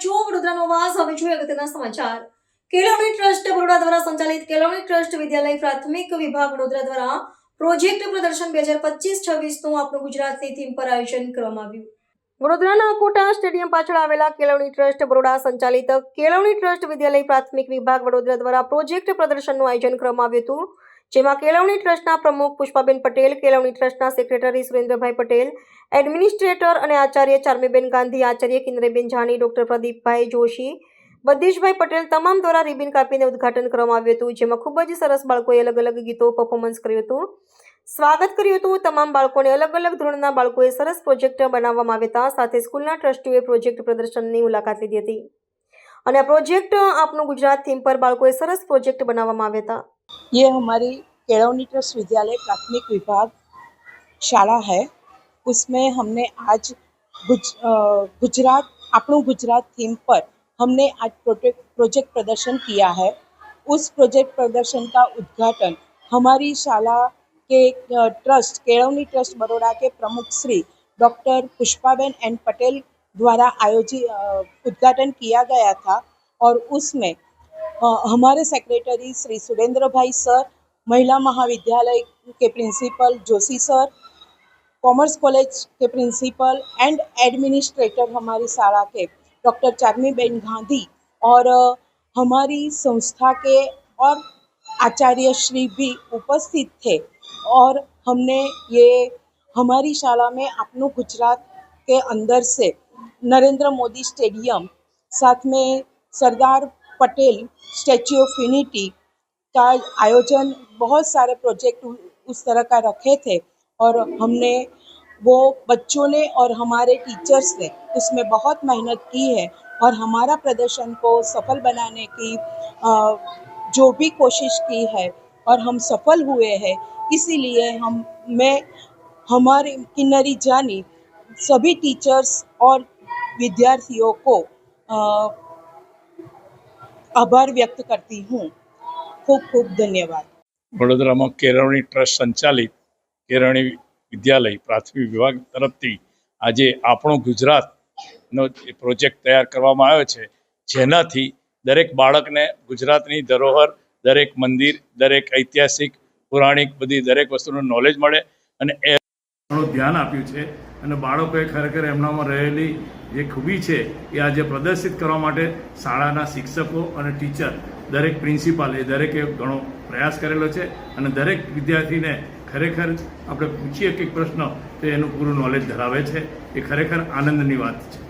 છો વડોદરાનો વાસ હવે જોઈએ અગત્યના સમાચાર. કેળવણી ટ્રસ્ટ બરોડા દ્વારા સંચાલિત કેળવણી ટ્રસ્ટ વિદ્યાલય પ્રાથમિક વિભાગ વડોદરા દ્વારા પ્રોજેક્ટ પ્રદર્શન બે હજાર પચીસ, છવ્વીસનું આપણું ગુજરાતની થીમ પર આયોજન કરવામાં આવ્યું. વડોદરાના કોટા સ્ટેડિયમ પાછળ આવેલા કેળવણી ટ્રસ્ટ બરોડા સંચાલિત કેળવણી ટ્રસ્ટ વિદ્યાલય પ્રાથમિક વિભાગ વડોદરા દ્વારા પ્રોજેક્ટ પ્રદર્શનનું આયોજન કરવામાં આવ્યું હતું. જેમાં કેળવણી ટ્રસ્ટના પ્રમુખ પુષ્પાબેન પટેલ, કેળવણી ટ્રસ્ટના સેક્રેટરી સુરેન્દ્રભાઈ પટેલ, એડમિનિસ્ટ્રેટર અને આચાર્ય ચારમીબેન ગાંધી, આચાર્ય કિન્દ્રેબેન જાની ડોક્ટર પ્રદીપભાઈ જોશી બદ્રીશભાઈ પટેલ તમામ દ્વારા રિબિન કાપીને ઉદ્ઘાટન કરવામાં આવ્યું હતું, જેમાં ખૂબ જ સરસ બાળકોએ અલગ અલગ ગીતો પરફોર્મન્સ કર્યું હતું. સ્વાગત કર્યું હતું તમામ બાળકોને અલગ અલગ ધોરણના બાળકોએ સરસ પ્રોજેક્ટ બનાવવામાં આવ્યા હતા, સાથે સ્કૂલના ટ્રસ્ટીઓએ પ્રોજેક્ટ પ્રદર્શનની મુલાકાત લીધી હતી. અને આ પ્રોજેક્ટ આપનું ગુજરાત થીમ પર બાળકોએ સરસ પ્રોજેક્ટ બનાવવામાં આવ્યા હતા. ये हमारी केड़वनी ट्रस्ट विद्यालय प्राथमिक विभाग शाला है उसमें हमने आज गुज अ, गुजरात આપણું गुजरात थीम पर हमने आज प्रोजेक्ट प्रोजेक्ट प्रदर्शन किया है उस प्रोजेक्ट प्रदर्शन का उद्घाटन हमारी शाला के अ, ट्रस्ट केड़वनी ट्रस्ट बड़ोड़ा के प्रमुख श्री डॉक्टर पुष्पाबेन एन पटेल द्वारा आयोजित अ, उद्घाटन किया गया था और उसमें अ, हमारे सेक्रेटरी श्री सुरेंद्र भाई सर, महिला महाविद्यालय के principal Joshi sir commerce college के प्रिंसिपल एंड एडमिनिस्ट्रेटर हमारी शाला के डॉक्टर चारमी बेन गांधी और हमारी संस्था के और आचार्य श्री भी उपस्थित थे और हमने ये हमारी शाला में अपनों गुजरात के अंदर से नरेंद्र मोदी स्टेडियम, साथ में Sardar Patel statue of unity का आयोजन बहुत सारे प्रोजेक्ट उस तरह का रखे थे और हमने वो बच्चों ने और हमारे टीचर्स ने उसमें बहुत मेहनत की है और हमारा प्रदर्शन को सफल बनाने की जो भी कोशिश की है और हम सफल हुए हैं, इसीलिए हम, मैं, हमारे किन्नरी जानी सभी टीचर्स और विद्यार्थियों को આભાર વ્યક્ત કરતી હું. ખૂબ ખૂબ ધન્યવાદ. વડોદરામાં કેળવણી ટ્રસ્ટ સંચાલિત કેળવણી વિદ્યાલય પ્રાથમિક વિભાગ તરફથી આજે આપણો ગુજરાતનો પ્રોજેક્ટ તૈયાર કરવામાં આવ્યો છે જેનાથી દરેક બાળકને ગુજરાતની ધરોહર દરેક મંદિર દરેક ઐતિહાસિક પૌરાણિક બધી દરેક વસ્તુનું નોલેજ મળે અને એ ધ્યાન આપ્યું છે. અને બાળકોએ ખરેખર એમનામાં રહેલી જે ખૂબી છે એ આજે પ્રદર્શિત કરવા માટે શાળાના શિક્ષકો અને ટીચર, દરેક પ્રિન્સિપાલ એ દરેકે ઘણો પ્રયાસ કરેલો છે અને દરેક વિદ્યાર્થીને ખરેખર આપણે પૂછીએ કે પ્રશ્ન તો એનું પૂરું નોલેજ ધરાવે છે, એ ખરેખર આનંદની વાત છે.